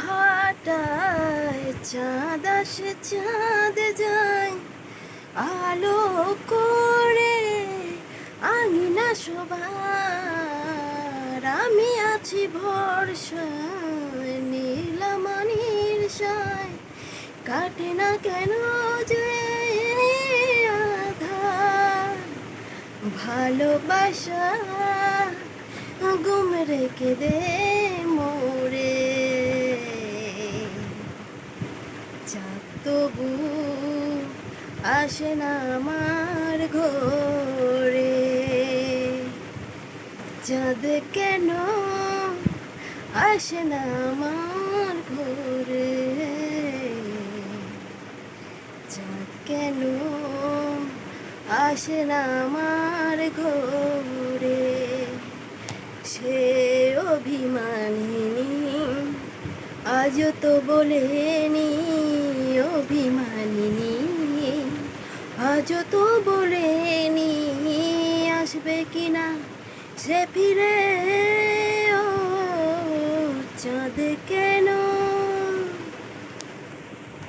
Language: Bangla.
ভাটায় চাঁদ আসে চাঁদ যায়। আলো করে আঙিনা সবার, আমি আছি ভরসায় নীলামানির সায়। কাটে না কেন যে আধার? ভালোবাসা গুম রেখে দে মোরে চাঁদ তবু আসে না আমার ঘরে। চাঁদ কেন আসে না আমার ঘরে? চাঁদ কেন আসে না আমার ঘরে? সে অভিমানিনী আজ তো বলেনি অভিমানিনী। আজ তো বলেনি আসবে কিনা সে ফিরে ও চাঁদ কেন